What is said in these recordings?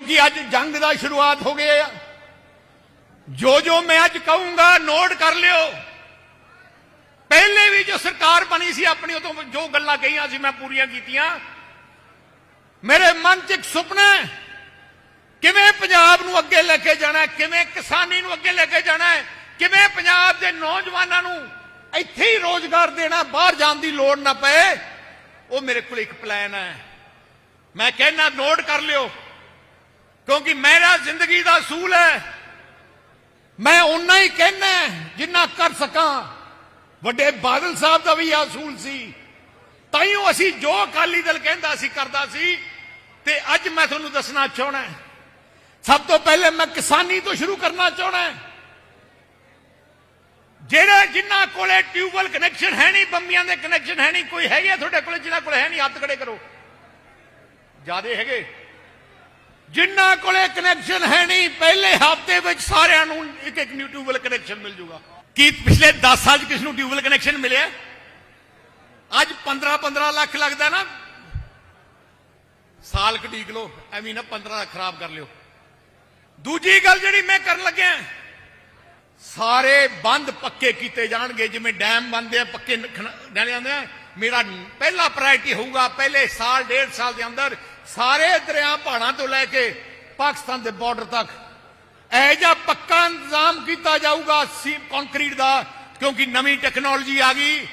ਕਿ ਅੱਜ ਜੰਗ ਦਾ ਸ਼ੁਰੂਆਤ ਹੋ ਗਿਆ ਜੋ ਜੋ ਮੈਂ ਅੱਜ ਕਹੂੰਗਾ, ਨੋਟ ਕਰ ਲਿਓ। ਪਹਿਲੇ ਵੀ ਜੋ ਸਰਕਾਰ ਬਣੀ ਸੀ, ਆਪਣੀ ਉਦੋਂ ਜੋ ਗੱਲਾਂ ਕਹੀਆਂ ਸੀ, ਮੈਂ ਪੂਰੀਆਂ ਕੀਤੀਆਂ। ਮੇਰੇ ਮਨ 'ਚ ਇੱਕ ਸੁਪਨਾ ਹੈ, ਕਿਵੇਂ ਪੰਜਾਬ ਨੂੰ ਅੱਗੇ ਲੈ ਕੇ ਜਾਣਾ ਹੈ, ਕਿਵੇਂ ਕਿਸਾਨੀ ਨੂੰ ਅੱਗੇ ਲੈ ਕੇ ਜਾਣਾ ਹੈ, ਕਿਵੇਂ ਪੰਜਾਬ ਦੇ ਨੌਜਵਾਨਾਂ ਨੂੰ ਇੱਥੇ ਹੀ ਰੋਜ਼ਗਾਰ ਦੇਣਾ, ਬਾਹਰ ਜਾਣ ਦੀ ਲੋੜ ਨਾ ਪਏ, ਉਹ ਮੇਰੇ ਕੋਲ ਇੱਕ ਪਲਾਨ ਹੈ। ਮੈਂ ਕਹਿਣਾ ਨੋਟ ਕਰ ਲਿਓ। ਕਿਉਂਕਿ ਮੇਰਾ ਜ਼ਿੰਦਗੀ ਦਾ ਅਸੂਲ ਹੈ। ਮੈਂ ਓਨਾ ਹੀ ਕਹਿਣਾ ਜਿੰਨਾ ਕਰ ਸਕਾਂ। ਵੱਡੇ ਬਾਦਲ ਸਾਹਿਬ ਦਾ ਵੀ ਇਹ ਅਸੂਲ ਸੀ। ਤਾਈਓ ਅਸੀਂ ਜੋ ਅਕਾਲੀ ਦਲ ਕਹਿੰਦਾ ਸੀ, ਕਰਦਾ ਸੀ ਤੇ ਅੱਜ ਮੈਂ ਤੁਹਾਨੂੰ ਦੱਸਣਾ ਚਾਹਣਾ ਸਭ ਤੋਂ ਪਹਿਲੇ ਮੈਂ ਕਿਸਾਨੀ ਤੋਂ ਸ਼ੁਰੂ ਕਰਨਾ ਚਾਹਣਾ ਜਿਹੜੇ ਜਿਨ੍ਹਾਂ ਕੋਲੇ ਟਿਊਬਵੈਲ ਕਨੈਕਸ਼ਨ ਹੈ ਨਹੀਂ, ਬੰਬੀਆਂ ਦੇ ਕਨੈਕਸ਼ਨ ਹੈ ਨਹੀਂ, ਕੋਈ ਹੈਗੇ ਆ ਤੁਹਾਡੇ ਕੋਲੇ, ਜਿਨ੍ਹਾਂ ਕੋਲੇ ਹੈ ਨਹੀਂ, ਹੱਥ ਖੜੇ ਕਰੋ। ਜਿਆਦੇ ਹੈਗੇ। ਜਿਨ੍ਹਾਂ ਕੋਲੇ ਕਨੈਕਸ਼ਨ ਹੈ ਨਹੀਂ, ਪਹਿਲੇ ਹਫ਼ਤੇ ਵਿੱਚ ਸਾਰਿਆਂ ਨੂੰ ਇੱਕ ਇੱਕ ਨਿਊ ਟਿਊਬਵੈਲ ਕਨੈਕਸ਼ਨ ਮਿਲ ਜੂਗਾ। ਕੀ ਪਿਛਲੇ 10 ਸਾਲ 'ਚ ਕਿਸ ਨੂੰ ਟਿਊਬਵੈਲ ਕਨੈਕਸ਼ਨ ਮਿਲਿਆ? ਅੱਜ 15 15 ਲੱਖ ਲੱਗਦਾ ਨਾ। ਸਾਲ ਕਟੀਕ ਲੋ ਐਵੇਂ ਨਾ 15 ਲੱਖ ਖਰਾਬ ਕਰ ਲਿਓ। ਦੂਜੀ ਗੱਲ ਜਿਹੜੀ ਮੈਂ ਕਰਨ ਲੱਗਿਆ, ਸਾਰੇ ਬੰਦ ਪੱਕੇ ਕੀਤੇ ਜਾਣਗੇ, ਜਿਵੇਂ ਡੈਮ ਬੰਦੇ ਆ, ਪੱਕੇ ਡਲੇ ਜਾਂਦੇ ਆ। ਮੇਰਾ ਪਹਿਲਾ ਪ੍ਰਾਇੋਰਟੀ ਹੋਊਗਾ, ਪਹਿਲੇ ਸਾਲ, ਡੇਢ ਸਾਲ ਦੇ ਅੰਦਰ ਸਾਰੇ ਦਰਿਆ ਪਹਾੜਾਂ ਤੋਂ ਲੈ ਕੇ ਪਾਕਿਸਤਾਨ ਦੇ ਬਾਰਡਰ ਤੱਕ। ਇਹ ਜਿਹਾ ਪੱਕਾ ਇੰਤਜ਼ਾਮ ਕੀਤਾ ਜਾਊਗਾ ਸੀ ਕੰਕਰੀਟ ਦਾ, ਕਿਉਂਕਿ ਨਵੀਂ ਟੈਕਨੋਲੋਜੀ ਆ ਗਈ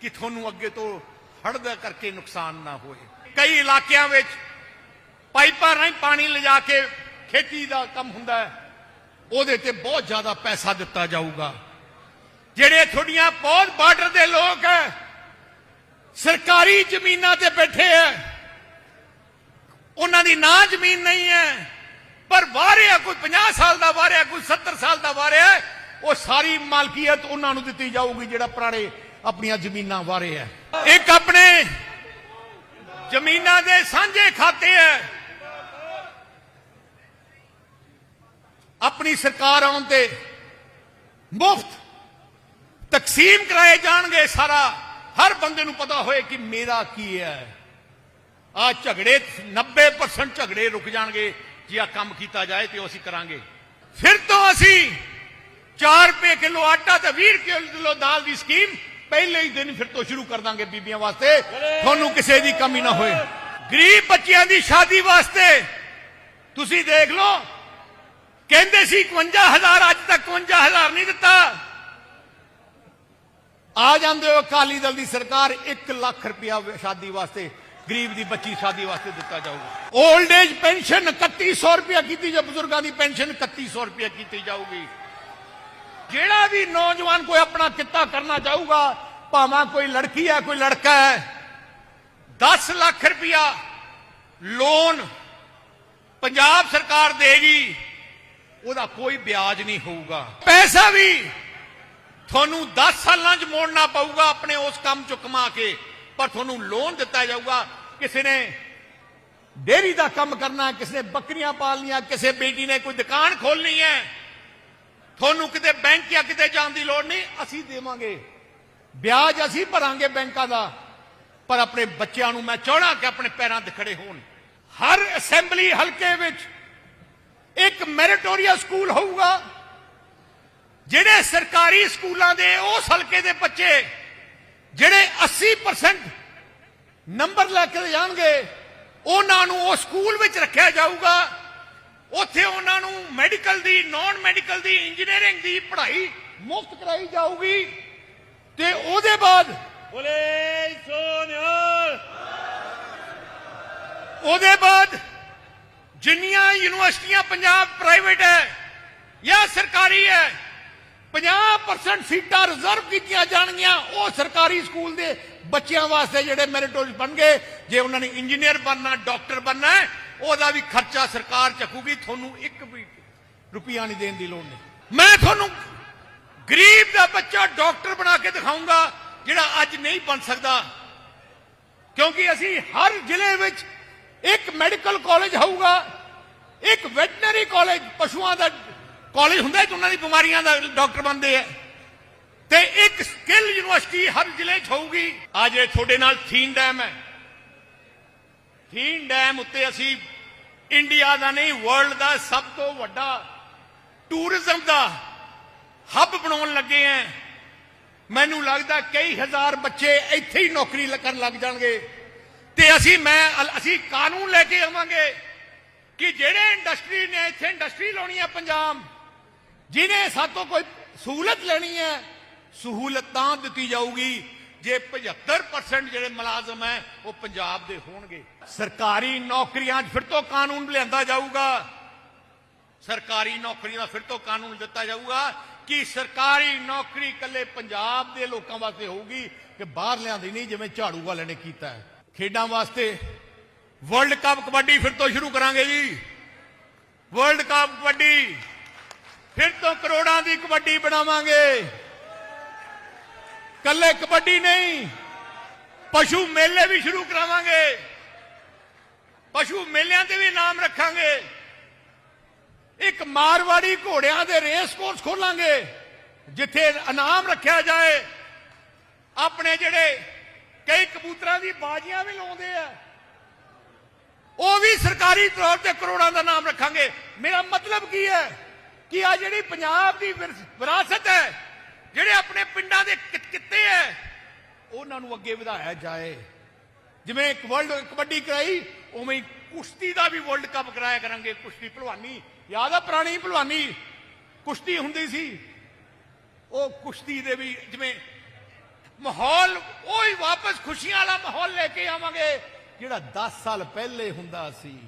ਕਿ ਤੁਹਾਨੂੰ ਅੱਗੇ ਤੋਂ ਹੜ੍ਹ ਦਾ ਕਰਕੇ ਨੁਕਸਾਨ ਨਾ ਹੋਏ। ਕਈ ਇਲਾਕਿਆਂ ਵਿੱਚ ਪਾਈਪਾਂ ਰਾਹੀਂ ਪਾਣੀ ਲਿਜਾ ਕੇ ਖੇਤੀ ਦਾ ਕੰਮ ਹੁੰਦਾ ਹੈ, ਉਹਦੇ ਤੇ ਬਹੁਤ ਜ਼ਿਆਦਾ ਪੈਸਾ ਦਿੱਤਾ ਜਾਊਗਾ। ਜਿਹੜੇ ਤੁਹਾਡੀਆਂ ਬਹੁਤ ਬਾਰਡਰ ਦੇ ਲੋਕ ਹੈ, ਸਰਕਾਰੀ ਜ਼ਮੀਨਾਂ ਤੇ ਬੈਠੇ ਹੈ ਉਹਨਾਂ ਦੀ ਨਾ ਜ਼ਮੀਨ ਨਹੀਂ ਹੈ। ਪਰ ਵਾਰਿਆ ਕੋਈ 50 ਸਾਲ ਦਾ ਵਾਰਿਆ ਕੋਈ 70 ਸਾਲ ਦਾ ਵਾਰਿਆ ਉਹ ਸਾਰੀ ਮਾਲਕੀਅਤ ਉਹਨਾਂ ਨੂੰ ਦਿੱਤੀ ਜਾਊਗੀ ਜਿਹੜਾ ਪੁਰਾਣੇ ਆਪਣੀਆਂ ਜ਼ਮੀਨਾਂ ਵਾਰੇ ਹੈ ਇੱਕ ਆਪਣੇ ਜ਼ਮੀਨਾਂ ਦੇ ਸਾਂਝੇ ਖਾਤੇ ਹੈ ਆਪਣੀ ਸਰਕਾਰ ਆਉਣ ਤੇ ਮੁਫਤ ਤਕਸੀਮ ਕਰਾਏ ਜਾਣਗੇ ਸਾਰਾ। ਹਰ ਬੰਦੇ ਨੂੰ ਪਤਾ ਹੋਏ ਕਿ ਮੇਰਾ ਕੀ ਹੈ। ਆ ਝਗੜੇ 90% ਝਗੜੇ ਰੁਕ ਜਾਣਗੇ। ਜੇ ਆ ਕੰਮ ਕੀਤਾ ਜਾਏ ਤੇ ਉਹ ਅਸੀਂ ਕਰਾਂਗੇ। ਫਿਰ ਤੋਂ ਅਸੀਂ 4 ਰੁਪਏ ਕਿਲੋ ਆਟਾ ਤੇ 20 ਕਿਲੋ ਦਾਲ ਦੀ ਸਕੀਮ ਪਹਿਲੇ ਹੀ ਦਿਨ ਫਿਰ ਤੋਂ ਸ਼ੁਰੂ ਕਰ ਦਾਂਗੇ ਬੀਬੀਆਂ ਵਾਸਤੇ। ਤੁਹਾਨੂੰ ਕਿਸੇ ਦੀ ਕਮੀ ਨਾ ਹੋਏ। ਗਰੀਬ ਬੱਚਿਆਂ ਦੀ ਸ਼ਾਦੀ ਵਾਸਤੇ ਤੁਸੀਂ ਦੇਖ ਲਓ, ਕਹਿੰਦੇ ਸੀ 51000 ਅੱਜ ਤੱਕ 51000 ਨਹੀਂ ਦਿੱਤਾ। ਆ ਜਾਂਦੇ ਹੋ ਅਕਾਲੀ ਦਲ ਦੀ ਸਰਕਾਰ 1 ਲੱਖ ਰੁਪਇਆ ਸ਼ਾਦੀ ਵਾਸਤੇ। ਗਰੀਬ ਦੀ ਬੱਚੀ ਸ਼ਾਦੀ ਵਾਸਤੇ ਦਿੱਤਾ ਜਾਊਗਾ। 올ਡ ਏਜ ਪੈਨਸ਼ਨ 3100 ਰੁਪਇਆ ਕੀਤੀ ਜਾ ਬਜ਼ੁਰਗਾਂ ਦੀ ਪੈਨਸ਼ਨ 3100 ਰੁਪਇਆ ਕੀਤੀ ਜਾਊਗੀ। ਜਿਹੜਾ ਵੀ ਨੌਜਵਾਨ ਕੋਈ ਆਪਣਾ ਕਿੱਤਾ ਕਰਨਾ ਚਾਹੂਗਾ ਭਾਵੇਂ ਕੋਈ ਲੜਕੀ ਹੈ, ਕੋਈ ਲੜਕਾ ਹੈ 10 ਲੱਖ ਰੁਪਇਆ ਲੋਨ ਪੰਜਾਬ ਸਰਕਾਰ ਦੇਗੀ, ਉਹਦਾ ਕੋਈ ਵਿਆਜ ਨਹੀਂ ਹੋਊਗਾ। ਪੈਸਾ ਵੀ ਤੁਹਾਨੂੰ 10 ਸਾਲਾਂ 'ਚ ਮੋੜਨਾ ਪਊਗਾ ਆਪਣੇ ਉਸ ਕੰਮ 'ਚੋਂ ਕਮਾ ਕੇ। ਪਰ ਤੁਹਾਨੂੰ ਲੋਨ ਦਿੱਤਾ ਜਾਊਗਾ। ਕਿਸੇ ਨੇ ਡੇਰੀ ਦਾ ਕੰਮ ਕਰਨਾ, ਕਿਸੇ ਨੇ ਬੱਕਰੀਆਂ ਪਾਲਣੀਆਂ, ਕਿਸੇ ਬੇਟੀ ਨੇ ਕੋਈ ਦੁਕਾਨ ਖੋਲਣੀ ਹੈ। ਤੁਹਾਨੂੰ ਕਿਤੇ ਬੈਂਕ ਜਾਂ ਕਿਤੇ ਜਾਣ ਦੀ ਲੋੜ ਨਹੀਂ, ਅਸੀਂ ਦੇਵਾਂਗੇ। ਵਿਆਜ ਅਸੀਂ ਭਰਾਂਗੇ ਬੈਂਕਾਂ ਦਾ, ਪਰ ਆਪਣੇ ਬੱਚਿਆਂ ਨੂੰ ਮੈਂ ਚਾਹਣਾ ਕਿ ਆਪਣੇ ਪੈਰਾਂ ਤੇ ਖੜੇ ਹੋਣ। ਹਰ ਅਸੈਂਬਲੀ ਹਲਕੇ ਵਿੱਚ ਇੱਕ ਮੈਰਿਟੋਰੀਅਸ ਸਕੂਲ ਹੋਊਗਾ, ਜਿਹੜੇ ਸਰਕਾਰੀ ਸਕੂਲਾਂ ਦੇ, ਉਸ ਹਲਕੇ ਦੇ ਬੱਚੇ ਜਿਹੜੇ 80% ਨੰਬਰ ਲੈ ਕੇ ਜਾਣਗੇ ਉਹਨਾਂ ਨੂੰ ਉਹ ਸਕੂਲ ਵਿੱਚ ਰੱਖਿਆ ਜਾਊਗਾ। ਉੱਥੇ ਉਹਨਾਂ ਨੂੰ ਮੈਡੀਕਲ ਦੀ ਨਾਨ ਮੈਡੀਕਲ ਦੀ ਇੰਜੀਨੀਅਰਿੰਗ ਦੀ ਪੜ੍ਹਾਈ ਮੁਫਤ ਕਰਾਈ ਜਾਊਗੀ। ਤੇ ਉਹਦੇ ਬਾਅਦ ਬੋਲੇ ਸੋਨਿਆਲ ਉਹਦੇ ਬਾਅਦ ਜਿੰਨੀਆਂ ਯੂਨੀਵਰਸਿਟੀਆਂ ਪੰਜਾਬ ਪ੍ਰਾਈਵੇਟ ਹੈ ਜਾਂ ਸਰਕਾਰੀ ਹੈ 50% ਸੀਟਾਂ ਰਿਜ਼ਰਵ ਕੀਤੀਆਂ ਜਾਣਗੀਆਂ। ਉਹ ਸਰਕਾਰੀ ਸਕੂਲ ਦੇ ਬੱਚਿਆਂ ਵਾਸਤੇ ਜਿਹੜੇ ਮੈਰਿਟੋਰੀਅਸ ਬਣਗੇ ਜੇ ਉਹਨਾਂ ਨੇ ਇੰਜੀਨੀਅਰ ਬਣਨਾ ਡਾਕਟਰ ਬਣਨਾ ਉਹਦਾ ਵੀ ਖਰਚਾ ਸਰਕਾਰ ਚੱਕੂਗੀ। ਤੁਹਾਨੂੰ ਇੱਕ ਵੀ ਰੁਪਿਆ ਨਹੀਂ ਦੇਣ ਦੀ ਲੋੜ ਨਹੀਂ। ਮੈਂ ਤੁਹਾਨੂੰ ਗਰੀਬ ਦਾ ਬੱਚਾ ਡਾਕਟਰ ਬਣਾ ਕੇ ਦਿਖਾਉਂਗਾ, ਜਿਹੜਾ ਅੱਜ ਨਹੀਂ ਬਣ ਸਕਦਾ। ਕਿਉਂਕਿ ਅਸੀਂ ਹਰ ਜ਼ਿਲ੍ਹੇ ਵਿੱਚ ਇੱਕ ਮੈਡੀਕਲ ਕਾਲਜ ਹੋਊਗਾ, ਇੱਕ ਵੈਟਨਰੀ ਕਾਲਜ ਪਸ਼ੂਆਂ ਦਾ ਕਾਲਜ ਹੁੰਦਾ ਹੈ ਕਿ ਉਹਨਾਂ ਦੀ ਬਿਮਾਰੀਆਂ ਦਾ ਡਾਕਟਰ ਬਣਦੇ ਆ। ਤੇ ਇੱਕ ਸਕਿੱਲ ਯੂਨੀਵਰਸਿਟੀ ਹਰ ਜ਼ਿਲ੍ਹੇ 'ਚ ਹੋਊਗੀ। ਆ ਜਿਹੜੇ ਤੁਹਾਡੇ ਨਾਲ ਥੀਨ ਡੈਮ ਹੈ। ਥੀਨ ਡੈਮ ਉੱਤੇ ਅਸੀਂ ਇੰਡੀਆ ਦਾ ਨਹੀਂ, ਵਰਲਡ ਦਾ ਸਭ ਤੋਂ ਵੱਡਾ ਟੂਰਿਜ਼ਮ ਦਾ ਹੱਬ ਬਣਾਉਣ ਲੱਗੇ ਐ ਮੈਨੂੰ ਲੱਗਦਾ ਕਈ ਹਜ਼ਾਰ ਬੱਚੇ ਇੱਥੇ ਹੀ ਨੌਕਰੀ ਲੱਗਣ ਲੱਗ ਜਾਣਗੇ। ਤੇ ਅਸੀਂ, ਮੈਂ ਅਸੀਂ ਕਾਨੂੰਨ ਲੈ ਕੇ ਆਵਾਂਗੇ ਕਿ ਜਿਹੜੇ ਇੰਡਸਟਰੀ ਨੇ, ਇੱਥੇ ਇੰਡਸਟਰੀ ਲਾਉਣੀ ਹੈ ਪੰਜਾਬ। ਜਿਹਨੇ ਸਾਤੋਂ ਕੋਈ ਸਹੂਲਤ ਲੈਣੀ ਹੈ, ਸਹੂਲਤ ਤਾਂ ਦਿੱਤੀ ਜਾਊਗੀ। ਜੇ 75% ਜਿਹੜੇ ਮੁਲਾਜ਼ਮ ਹੈ, ਉਹ ਪੰਜਾਬ ਦੇ ਹੋਣਗੇ। ਸਰਕਾਰੀ ਨੌਕਰੀਆਂ 'ਚ ਫਿਰ ਤੋਂ ਕਾਨੂੰਨ ਲਿਆਂਦਾ ਜਾਊਗਾ। ਸਰਕਾਰੀ ਨੌਕਰੀਆਂ ਦਾ ਫਿਰ ਤੋਂ ਕਾਨੂੰਨ ਦਿੱਤਾ ਜਾਊਗਾ ਕਿ ਸਰਕਾਰੀ ਨੌਕਰੀ ਇਕੱਲੇ ਪੰਜਾਬ ਦੇ ਲੋਕਾਂ ਵਾਸਤੇ ਹੋਊਗੀ ਕਿ ਬਾਹਰ ਲਿਆਂਦੀ ਨਹੀਂ, ਜਿਵੇਂ ਝਾੜੂ ਵਾਲੇ ਨੇ ਕੀਤਾ ਹੈ। ਖੇਡਾਂ ਵਾਸਤੇ ਵਰਲਡ ਕੱਪ ਕਬੱਡੀ ਫਿਰ ਤੋਂ ਸ਼ੁਰੂ ਕਰਾਂਗੇ ਜੀ। ਵਰਲਡ ਕੱਪ ਕਬੱਡੀ ਫਿਰ ਤੋਂ ਕਰੋੜਾਂ ਦੀ ਕਬੱਡੀ ਬਣਾਵਾਂਗੇ। ਕੱਲੇ ਕਬੱਡੀ ਨਹੀਂ, ਪਸ਼ੂ ਮੇਲੇ ਵੀ ਸ਼ੁਰੂ ਕਰਾਵਾਂਗੇ। ਪਸ਼ੂ ਮੇਲਿਆਂ ਤੇ ਵੀ ਨਾਮ ਰੱਖਾਂਗੇ। ਇੱਕ ਮਾਰਵਾੜੀ ਘੋੜਿਆਂ ਦੇ ਰੇਸ ਕੋਰਸ ਖੋਲਾਂਗੇ, ਜਿੱਥੇ ਇਨਾਮ ਰੱਖਿਆ ਜਾਏ। ਆਪਣੇ ਜਿਹੜੇ ਕਈ ਕਬੂਤਰਾਂ ਦੀ ਬਾਜ਼ੀਆਂ ਵੀ ਲਾਉਂਦੇ ਆ, ਉਹ ਵੀ ਸਰਕਾਰੀ ਤੌਰ ਤੇ ਕਰੋੜਾਂ ਦਾ ਨਾਮ ਰੱਖਾਂਗੇ। ਮੇਰਾ ਮਤਲਬ ਕੀ ਹੈ? ਕਿ ਆ ਜਿਹੜੀ ਪੰਜਾਬ ਦੀ ਵਿਰਾਸਤ ਹੈ, ਜਿਹੜੇ ਆਪਣੇ ਪਿੰਡਾਂ ਦੇ ਕਿੱਤੇ ਹੈ, ਉਹਨਾਂ ਨੂੰ ਅੱਗੇ ਵਧਾਇਆ ਜਾਏ। ਜਿਵੇਂ ਇੱਕ ਵਰਲਡ ਕਬੱਡੀ ਕਰਾਈ, ਉਵੇਂ ਹੀ ਕੁਸ਼ਤੀ ਦਾ ਵੀ ਵਰਲਡ ਕੱਪ ਕਰਾਇਆ ਕਰਾਂਗੇ। ਕੁਸ਼ਤੀ ਭਲਵਾਨੀ, ਯਾਦ ਆ ਪੁਰਾਣੀ ਭਲਵਾਨੀ? ਕੁਸ਼ਤੀ ਹੁੰਦੀ ਸੀ। ਉਹ ਕੁਸ਼ਤੀ ਦੇ ਵੀ ਜਿਵੇਂ ਮਾਹੌਲ, ਉਹ ਹੀ ਵਾਪਸ ਖੁਸ਼ੀਆਂ ਵਾਲਾ ਮਾਹੌਲ ਲੈ ਕੇ ਆਵਾਂਗੇ, ਜਿਹੜਾ 10 ਸਾਲ ਪਹਿਲੇ ਹੁੰਦਾ ਸੀ।